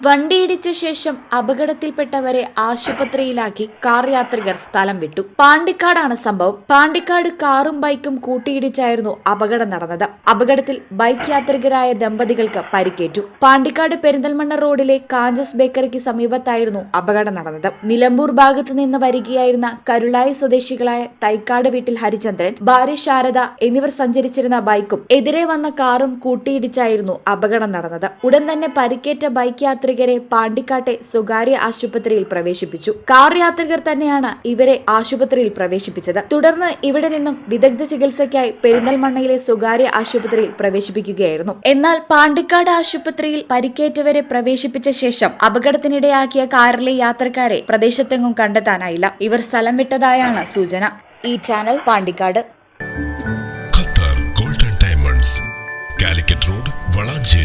വണ്ടിയിടിച്ച ശേഷം അപകടത്തിൽപ്പെട്ടവരെ ആശുപത്രിയിലാക്കി കാർ യാത്രികർ സ്ഥലം വിട്ടു. പാണ്ടിക്കാടാണ് സംഭവം. പാണ്ടിക്കാട് കാറും ബൈക്കും കൂട്ടിയിടിച്ചായിരുന്നു അപകടം നടന്നത്. അപകടത്തിൽ ബൈക്ക് യാത്രികരായ ദമ്പതികൾക്ക് പരിക്കേറ്റു. പാണ്ടിക്കാട് പെരിന്തൽമണ്ണ റോഡിലെ കാഞ്ചസ് ബേക്കറിക്ക് സമീപത്തായിരുന്നു അപകടം നടന്നത്. നിലമ്പൂർ ഭാഗത്തു നിന്ന് വരികയായിരുന്ന കരുളായി സ്വദേശികളായ തൈക്കാട് വീട്ടിൽ ഹരിചന്ദ്രൻ ഭാര്യ ശാരദ എന്നിവർ സഞ്ചരിച്ചിരുന്ന ബൈക്കും എതിരെ വന്ന കാറും കൂട്ടിയിടിച്ചായിരുന്നു അപകടം നടന്നത്. ഉടൻ തന്നെ പരിക്കേറ്റ ബൈക്ക് യാത്രികരെ പാണ്ടിക്കാട്ടെ സ്വകാര്യ ആശുപത്രിയിൽ പ്രവേശിപ്പിച്ചു. കാർ യാത്രികർ തന്നെയാണ് ഇവരെ ആശുപത്രിയിൽ പ്രവേശിപ്പിച്ചത്. തുടർന്ന് ഇവിടെ നിന്നും വിദഗ്ധ ചികിത്സയ്ക്കായി പെരിന്തൽമണ്ണയിലെ സ്വകാര്യ ആശുപത്രിയിൽ പ്രവേശിപ്പിക്കുകയായിരുന്നു. എന്നാൽ പാണ്ടിക്കാട് ആശുപത്രിയിൽ പരിക്കേറ്റവരെ പ്രവേശിപ്പിച്ച ശേഷം അപകടത്തിനിടയാക്കിയ കാറിലെ യാത്രക്കാരെ പ്രദേശത്തെങ്ങും കണ്ടെത്താനായില്ല. ഇവർ സ്ഥലം വിട്ടതായാണ് സൂചന. ഈ channel Pandikkad. Qatar golden diamonds Calicut road Valanchery.